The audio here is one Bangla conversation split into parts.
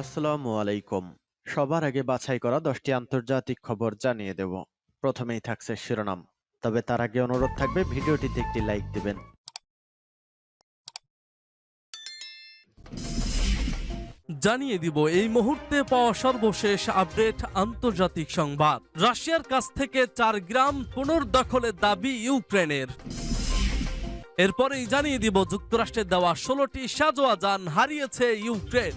আসসালামু আলাইকুম। সবার আগে বাছাই করা দশটি আন্তর্জাতিক খবর জানিয়ে দেব। প্রথমেই থাকছে শিরোনাম। তবে তার আগে অনুরোধ থাকবে, ভিডিওটিতে একটি লাইক দিবেন। জানিয়ে দিব, এই মুহূর্তে পাওয়া সর্বশেষ আপডেট আন্তর্জাতিক সংবাদ। রাশিয়ার কাছ থেকে চার গ্রাম পুনর্দখলের দাবি ইউক্রেনের। এরপরেই জানিয়ে দিব যুক্তরাষ্ট্রের দেওয়া ষোলোটি সাজোয়া যান হারিয়েছে ইউক্রেন।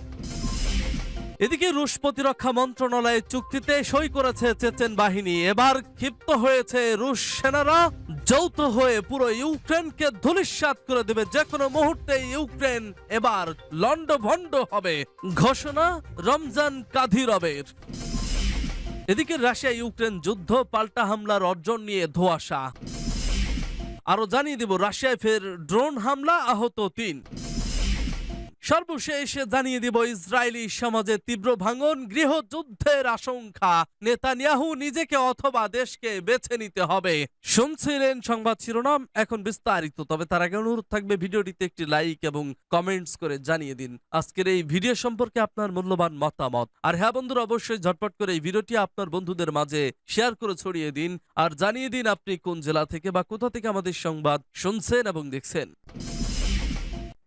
এদিকে রুশ প্রতিরক্ষা মন্ত্রণালয়ের চুক্তিতে সই করেছে চেচেন বাহিনী। এবার ক্ষিপ্ত হয়েছে রুশ সেনারা, যৌথ হয়ে পুরো ইউক্রেনকে ধূলিসাৎ করে দেবে। যে কোনো মুহূর্তে ইউক্রেন এবার লন্ডভন্ড হবে, ঘোষণা রমজান কাদিরবের এদিকে রাশিয়া ইউক্রেন যুদ্ধ, পাল্টা হামলার অর্জন নিয়ে ধোয়াশা। আরও জানিয়ে দিব, রাশিয়ায় ফের ড্রোন হামলা, আহত তিন। সর্বশেষ জানিয়ে দিব, ইসরায়েলি সমাজে তীব্র ভাঙন, গৃহযুদ্ধের আশঙ্কা। নেতানিয়াহু নিজেকে অথবা দেশকে বেছে নিতে হবে। শুনছিলেন সংবাদ শিরোনাম, এখন বিস্তারিত। তবে তার আগে অনুরোধ থাকবে, ভিডিওটিতে একটি লাইক এবং কমেন্টস করে জানিয়ে দিন। আজকের এই ভিডিও সম্পর্কে আপনার মূল্যবান মতামত। আর হ্যাঁ বন্ধুরা, অবশ্যই ঝটপট করে এই ভিডিওটি আপনার বন্ধুদের মাঝে শেয়ার করে ছড়িয়ে দিন। আর জানিয়ে দিন আপনি কোন জেলা থেকে বা কোথা থেকে আমাদের সংবাদ শুনছেন এবং দেখছেন।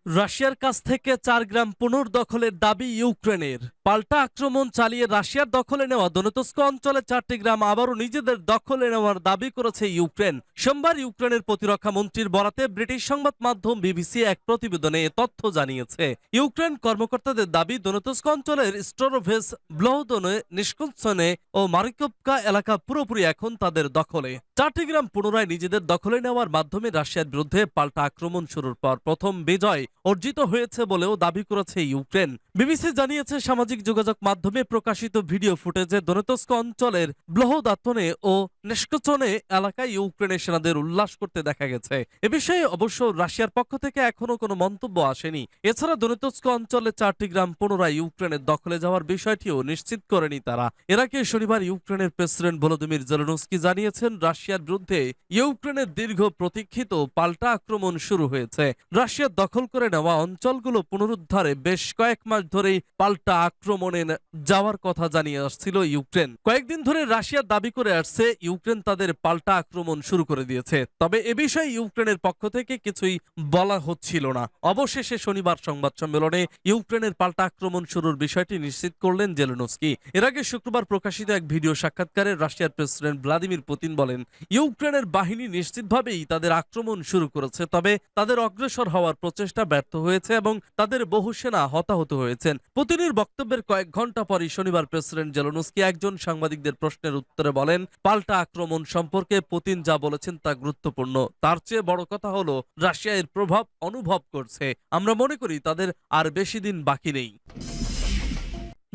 রাশিয়ার কাছ থেকে চার গ্রাম পুনর্দখলের দাবি ইউক্রেনের। পাল্টা আক্রমণ চালিয়ে রাশিয়ার দখলে নেওয়া দনতস্ক অঞ্চলে চারটি গ্রাম আবারও নিজেদের দখলে নেওয়ার দাবি করেছে ইউক্রেন। সোমবার ইউক্রেনের প্রতিরক্ষা মন্ত্রীর বরাতে ব্রিটিশ সংবাদ মাধ্যম বিবিসি এক প্রতিবেদনে এ তথ্য জানিয়েছে। ইউক্রেন কর্মকর্তাদের দাবি, দনতস্ক অঞ্চলের স্টোরোভেস ব্লহদনে নিষ্কুৎসনে ও মারিকোপকা এলাকা পুরোপুরি এখন তাদের দখলে। চারটি গ্রাম পুনরায় নিজেদের দখলে নেওয়ার মাধ্যমে রাশিয়ার বিরুদ্ধে পাল্টা আক্রমণ শুরুর পর প্রথম বিজয় অর্জিত হয়েছে বলেও দাবি করেছে ইউক্রেন। বিবিসি জানিয়েছে, সামাজিক যোগাযোগ মাধ্যমে প্রকাশিত ভিডিও ফুটেজে দনেতস্ক অঞ্চলের ব্লহদাতনে ও নেস্কচনে এলাকায় ইউক্রেনের সেনাদের উল্লাস করতে দেখা গেছে। এ বিষয়ে অবশ্য রাশিয়ার পক্ষ থেকে এখনও কোনো মন্তব্য আসেনি। এছাড়া দনেতস্ক অঞ্চলে চারটি গ্রাম পুনরায় ইউক্রেনের দখলে যাওয়ার বিষয়টিও নিশ্চিত করেনি তারা। এর আগে শনিবার ইউক্রেনের প্রেসিডেন্ট ভলোদিমির জেলেনস্কি জানিয়েছেন, রাশিয়ার বিরুদ্ধে ইউক্রেনের দীর্ঘ প্রতীক্ষিত পাল্টা আক্রমণ শুরু হয়েছে। রাশিয়ার দখল করে নেওয়া অঞ্চলগুলো পুনরুদ্ধারে বেশ কয়েক মাস ধরেই পাল্টা আক্রমণে যাওয়ার কথা জানিয়ে আসছিল ইউক্রেন। কয়েকদিন ধরে রাশিয়ার দাবি করে আসছে ইউক্রেন তাদের পাল্টা আক্রমণ শুরু করে দিয়েছে। তবে এ বিষয়ে ইউক্রেনের পক্ষ থেকে কিছুই বলা হচ্ছিল না। অবশেষে শনিবার সংবাদ সম্মেলনে ইউক্রেনের পাল্টা আক্রমণ শুরুর বিষয়টি নিশ্চিত করলেন জেলেনস্কি। এর আগে শুক্রবার প্রকাশিত এক ভিডিও সাক্ষাৎকারে রাশিয়ার প্রেসিডেন্ট ভ্লাদিমির পুতিন বলেন, ইউক্রেনের বাহিনী নিশ্চিতভাবেই তাদের আক্রমণ শুরু করেছে, তবে তাদের অগ্রসর হওয়ার প্রচেষ্টা ব্যর্থ হয়েছে এবং তাদের বহু সেনা হতাহত হয়েছেন। পুতিনের বক্তব্যের কয়েক ঘণ্টা পরই শনিবার প্রেসিডেন্ট জেলনস্কি একজন সাংবাদিকদের প্রশ্নের উত্তরে বলেন, পাল্টা আক্রমণ সম্পর্কে পুতিন যা বলেছেন তা গুরুত্বপূর্ণ। তার চেয়ে বড় কথা হলো রাশিয়া এর প্রভাব অনুভব করছে। আমরা মনে করি তাদের আর বেশি দিন বাকি নেই।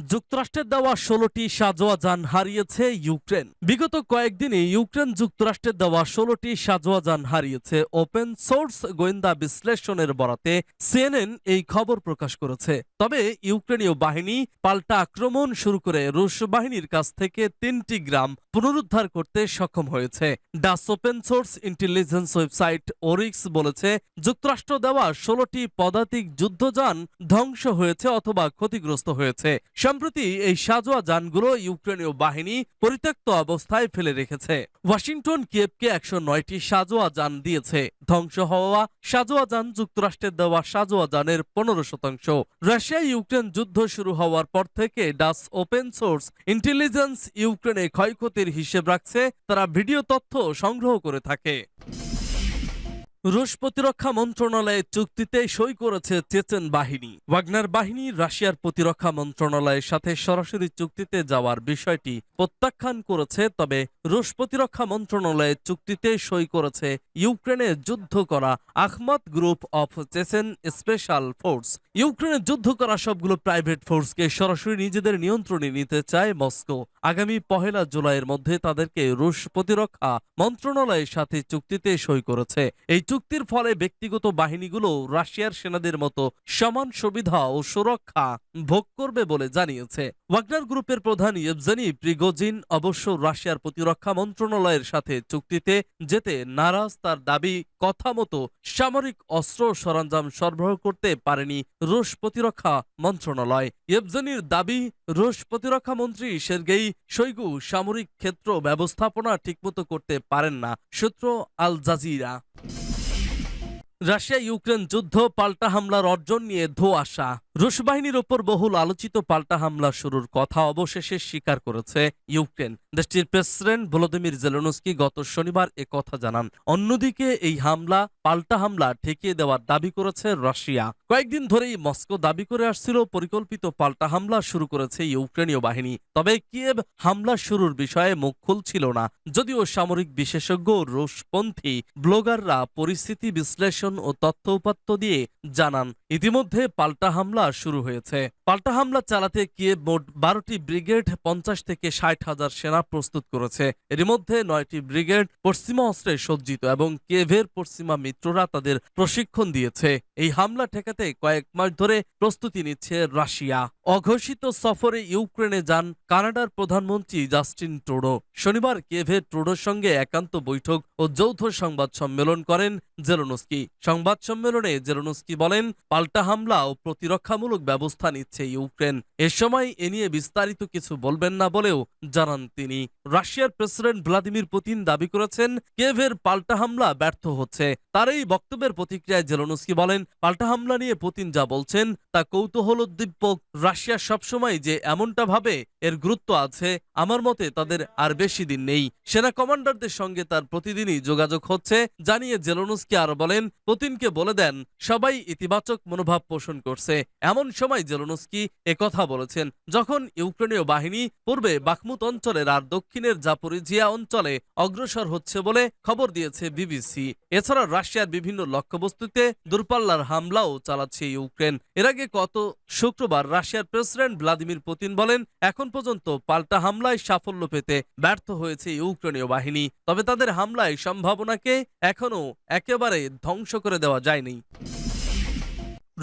যুক্তরাষ্ট্রের দেওয়া ষোলোটি সাজোয়া যান হারিয়েছে ইউক্রেন। বিগত কয়েকদিনে ইউক্রেন যুক্তরাষ্ট্রের দেওয়া ষোলোটি সাজোয়া যান হারিয়েছে ওপেন সোর্স গোয়েন্দা বিশ্লেষণের বরাতে সিএনএন এই খবর প্রকাশ করেছে। তবে ইউক্রেনীয় বাহিনী পাল্টা আক্রমণ শুরু করে রুশ বাহিনীর কাছ থেকে তিনটি গ্রাম পুনরুদ্ধার করতে সক্ষম হয়েছে। Dutch open source intelligence website Oryx বলেছে, যুক্তরাষ্ট্র দেওয়া ষোলোটি পদাতিক যুদ্ধযান ধ্বংস হয়েছে অথবা ক্ষতিগ্রস্ত হয়েছে। সম্প্রতি এই সাজোয়া যানগুলো ইউক্রেনীয় বাহিনী পরিত্যক্ত অবস্থায় ফেলে রেখেছে। ওয়াশিংটন, কিয়েভকে একশো নয়টি সাজোয়া যান দিয়েছে। ধ্বংস হওয়া সাজোয়া যান যুক্তরাষ্ট্রের দেওয়া সাজোয়া যানের পনেরো শতাংশ। রাশিয়া ইউক্রেন যুদ্ধ শুরু হওয়ার পর থেকে ডাস ওপেন সোর্স ইন্টেলিজেন্স ইউক্রেনে ক্ষয়ক্ষতির হিসেব রাখছে। তারা ভিডিও তথ্য সংগ্রহ করে থাকে। রুশ প্রতিরক্ষা মন্ত্রণালয়ের চুক্তিতে সই করেছে চেচেন বাহিনী। ওয়াগনার বাহিনী রাশিয়ার প্রতিরক্ষা মন্ত্রণালয়ের সাথে সরাসরি চুক্তিতে যাওয়ার বিষয়টি প্রত্যাখ্যান করেছে, তবে রুশ প্রতিরক্ষা মন্ত্রণালয়ের চুক্তিতে সই করেছে ইউক্রেনে যুদ্ধ করা Akhmat group of Chechen special force. ইউক্রেনে যুদ্ধ করা সবগুলো প্রাইভেট ফোর্সকে সরাসরি নিজেদের নিয়ন্ত্রণে নিতে চায় মস্কো। আগামী পহেলা জুলাইয়ের মধ্যে তাদেরকে রুশ প্রতিরক্ষা মন্ত্রণালয়ের সাথে চুক্তিতে সই করেছে। এই চুক্তির ফলে ব্যক্তিগত বাহিনীগুলো রাশিয়ার সেনাদের মতো সমান সুবিধা ও সুরক্ষা ভোগ করবে বলে জানিয়েছে। ওয়াগনার গ্রুপের প্রধান ইয়েবজানি প্রিগোজিন অবশ্য রাশিয়ার প্রতিরক্ষা মন্ত্রণালয়ের সাথে চুক্তিতে যেতে নারাজ। তার দাবি, কথা মতো সামরিক অস্ত্র সরঞ্জাম সরবরাহ করতে পারেনি রুশ প্রতিরক্ষা মন্ত্রণালয়। ইয়েবজানির দাবি, রুশ প্রতিরক্ষা মন্ত্রী সের্গেই শৈগু সামরিক ক্ষেত্র ব্যবস্থাপনা ঠিকমতো করতে পারেন না, সূত্র আল জাজিরা। রাশিয়া ইউক্রেন যুদ্ধ পাল্টা হামলার অর্জন নিয়ে ধোঁয়াশা। রুশ বাহিনীর ওপর বহুল আলোচিত পাল্টা হামলা শুরুর কথা অবশেষে স্বীকার করেছে ইউক্রেন। দেশটির প্রেসিডেন্ট ভলোদিমির জেলেনস্কি গত শনিবার এ কথা জানান। অন্যদিকে এই হামলা, পাল্টা হামলা ঠেকিয়ে দেওয়ার দাবি করেছে রাশিয়া। কয়েকদিন ধরেই মস্কো দাবি করে আসছিল, পরিকল্পিত পাল্টা হামলা শুরু করেছে ইউক্রেনীয় বাহিনী। তবে কিয়েভ হামলা শুরুর বিষয়ে মুখ খুলছিল না। যদিও সামরিক বিশেষজ্ঞ, রুশপন্থী ব্লগাররা পরিস্থিতি বিশ্লেষণ ও তথ্য উপাত্ত দিয়ে জানান। ইতিমধ্যে পাল্টা হামলা শুরু হয়েছে। পাল্টা হামলা চালাতে কিয়েভ মোট বারোটি ব্রিগেড, পঞ্চাশ থেকে ষাট হাজার সেনা প্রস্তুত করেছে। এর মধ্যে নয়টি ব্রিগেড পশ্চিমা অস্ত্রে সজ্জিত এবং কিয়েভের পশ্চিমা মিত্ররা তাদের প্রশিক্ষণ দিয়েছে। এই হামলা ঠেকাতে কয়েক মাস ধরে প্রস্তুতি নিচ্ছে রাশিয়া। অঘোষিত সফরে ইউক্রেনে যান কানাডার প্রধানমন্ত্রী জাস্টিন ট্রুডো। শনিবার কিয়েভের ট্রুডোর সঙ্গে একান্ত বৈঠক ও যৌথ সংবাদ সম্মেলন করেন জেলোনস্কি সংবাদ সম্মেলনে জেলোনস্কি বলেন, পাল্টা হামলা ও প্রতিরক্ষামূলক ব্যবস্থা নিচ্ছে ইউক্রেন। এ সময় এ নিয়ে বিস্তারিত কিছু বলবেন না বলেও জানান তিনি। রাশিয়ার প্রেসিডেন্ট ভ্লাদিমির পুতিন দাবি করেছেন, কেভের পাল্টা হামলা ব্যর্থ হচ্ছে। তার এই বক্তব্যের প্রতিক্রিয়ায় জেলোনস্কি বলেন, পাল্টা হামলা নিয়ে পুতিন যা বলছেন, তা কৌতূহলোদ্দীপক রাশিয়া সবসময় যে এমনটা ভাবে, এর গুরুত্ব আছে। আমার মতে তাদের আর বেশি দিন নেই। সেনা কমান্ডারদের সঙ্গে তার প্রতিদিনই যোগাযোগ হচ্ছে, জানিয়ে জেলোনস্কি আরও বলেন, পুতিনকে বলে দেন, সবাই ইতিবাচক মনোভাব পোষণ করছে। এমন সময় জেলোনস্কি একথা বলেছেন, যখন ইউক্রেনীয় বাহিনী পূর্বে বাখমুত অঞ্চলের আর দক্ষিণের জাপরিজিয়া অঞ্চলে অগ্রসর হচ্ছে বলে খবর দিয়েছে বিবিসি। এছাড়া রাশিয়ার বিভিন্ন লক্ষ্যবস্তুতে দূরপাল্লার হামলাও চালাচ্ছে ইউক্রেন। এর আগে গত শুক্রবার রাশিয়ার প্রেসিডেন্ট ভ্লাদিমির পুতিন বলেন, এখন পর্যন্ত পাল্টা হামলায় সাফল্য পেতে ব্যর্থ হয়েছে ইউক্রেনীয় বাহিনী। তবে তাদের হামলায় সম্ভাবনাকে এখনও একেবারে ধ্বংস করে দেওয়া যায়নি।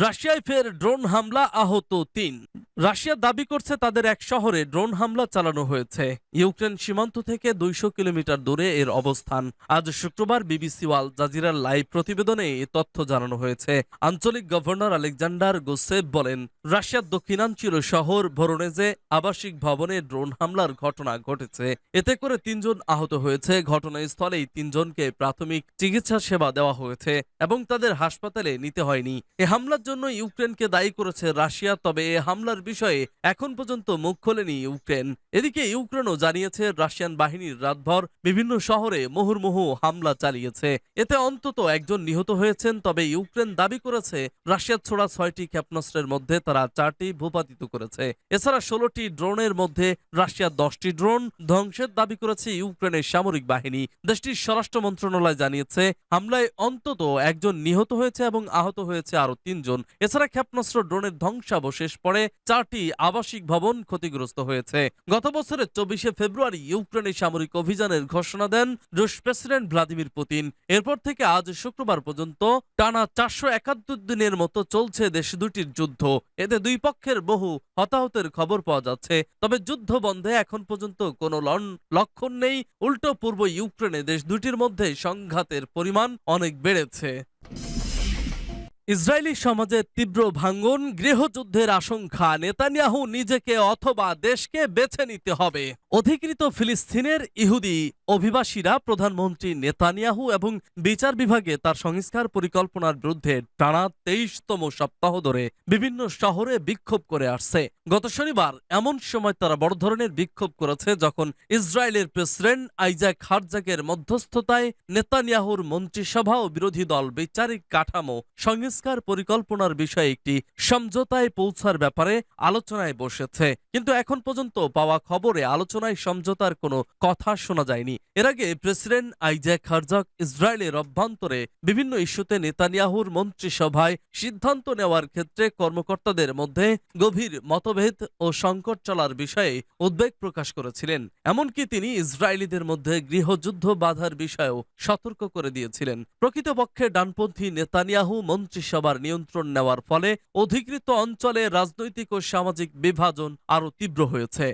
রাশিয়ায় ফের ড্রোন হামলা আহত তিন। রাশিয়া দাবি করছে তাদের এক শহরে ড্রোন হামলা চালানো হয়েছে। ইউক্রেন সীমান্ত থেকে দুইশো কিলোমিটার দূরে এর অবস্থান। আজ শুক্রবার বিবিসি ওয়াল জাজিরার লাইভ প্রতিবেদনে এ তথ্য জানানো হয়েছে। আঞ্চলিক গভর্নর আলেকজান্ডার গোসেভ বলেন, রাশিয়ার দক্ষিণাঞ্চল শহর ভরোনেজে আবাসিক ভবনে ড্রোন হামলার ঘটনা ঘটেছে। এতে করে তিনজন আহত হয়েছে। ঘটনাস্থলেই তিনজনকে প্রাথমিক চিকিৎসা সেবা দেওয়া হয়েছে এবং তাদের হাসপাতালে নিতে হয়নি। এ হামলার জন্য ইউক্রেনকে দায়ী করেছে রাশিয়া, তবে এ হামলার বিষয়ে এখন পর্যন্ত মুখ খোলেনি ইউক্রেন। এদিকে ইউক্রেনও জানিয়েছে, রাশিয়ান বাহিনীর রাতভর বিভিন্ন শহরে মুহুর্মুহু হামলা চালিয়েছে। এতে অন্তত একজন নিহত হয়েছেন, তবে ইউক্রেন দাবি করেছে, রাশিয়ার ছোড়া ছয়টি ক্ষেপণাস্ত্রের মধ্যে তারা চারটি ভূপাতিত করেছে। এছাড়া ষোলোটি ড্রোনের মধ্যে রাশিয়ার দশটি ড্রোন ধ্বংসের দাবি করেছে ইউক্রেনের সামরিক বাহিনী। দেশটির স্বরাষ্ট্র মন্ত্রণালয় জানিয়েছে, হামলায় অন্তত একজন নিহত হয়েছে এবং আহত হয়েছে আরও তিনজন। এছাড়া ক্ষেপণাস্ত্র, ড্রোনের ধ্বংসাবশেষ পড়ে চারটি আবাসিক ভবন ক্ষতিগ্রস্ত হয়েছে। গত বছরের চব্বিশে ফেব্রুয়ারি ইউক্রেনের সামরিক অভিযানের ঘোষণা দেন রুশ প্রেসিডেন্ট ভ্লাদিমির পুতিন। এরপর থেকে আজ শুক্রবার পর্যন্ত টানা চারশো একাত্তর দিনের মতো চলছে দেশ দুটির যুদ্ধ। এতে দুই পক্ষের বহু হতাহতের খবর পাওয়া যাচ্ছে। তবে যুদ্ধ বন্ধে এখন পর্যন্ত কোনো লক্ষণ নেই। উল্টো পূর্ব ইউক্রেনে দেশ দুটির মধ্যে সংঘাতের পরিমাণ অনেক বেড়েছে। ইসরায়েলি সমাজের তীব্র ভাঙ্গন গৃহযুদ্ধের আশঙ্কা, নেতানিয়াহু নিজেকে অথবা দেশকে বেছে নিতে হবে। অধিকৃত ফিলিস্তিনের ইহুদি অভিবাসীরা প্রধানমন্ত্রী নেতানিয়াহু এবং বিচার বিভাগে তার সংস্কার পরিকল্পনার বিরুদ্ধে টানা তেইশতম সপ্তাহ ধরে বিভিন্ন শহরে বিক্ষোভ করে আসছে। গত শনিবার এমন সময় তারা বড় ধরনের বিক্ষোভ করেছে যখন ইসরায়েলের প্রেসিডেন্ট আইজাক হারজাকের মধ্যস্থতায় নেতানিয়াহুর মন্ত্রিসভা ও বিরোধী দল বিচারিক কাঠামো সংস্কার পরিকল্পনার বিষয়ে একটি সমঝোতায় পৌঁছার ব্যাপারে আলোচনায় বসেছে। কিন্তু এখন পর্যন্ত পাওয়া খবরে আলোচনায় সমঝোতার কোনো কথা শোনা যায়নি। এর আগে প্রেসিডেন্ট আইজ্যাক হারজাক ইসরায়েলের অভ্যন্তরে বিভিন্ন ইস্যুতে নেতানিয়াহুর মন্ত্রিসভায় সিদ্ধান্ত নেওয়ার ক্ষেত্রে কর্মকর্তাদের মধ্যে গভীর মতভেদ ও সংকট চলার বিষয়ে উদ্বেগ প্রকাশ করেছিলেন। এমনকি তিনি ইসরায়েলিদের মধ্যে গৃহযুদ্ধ বাধার বিষয়েও সতর্ক করে দিয়েছিলেন। প্রকৃতপক্ষে ডানপন্থী নেতানিয়াহু মন্ত্রিসভার নিয়ন্ত্রণ নেওয়ার ফলে অধিকৃত অঞ্চলে রাজনৈতিক ও সামাজিক বিভাজন আরও তীব্র হয়েছে।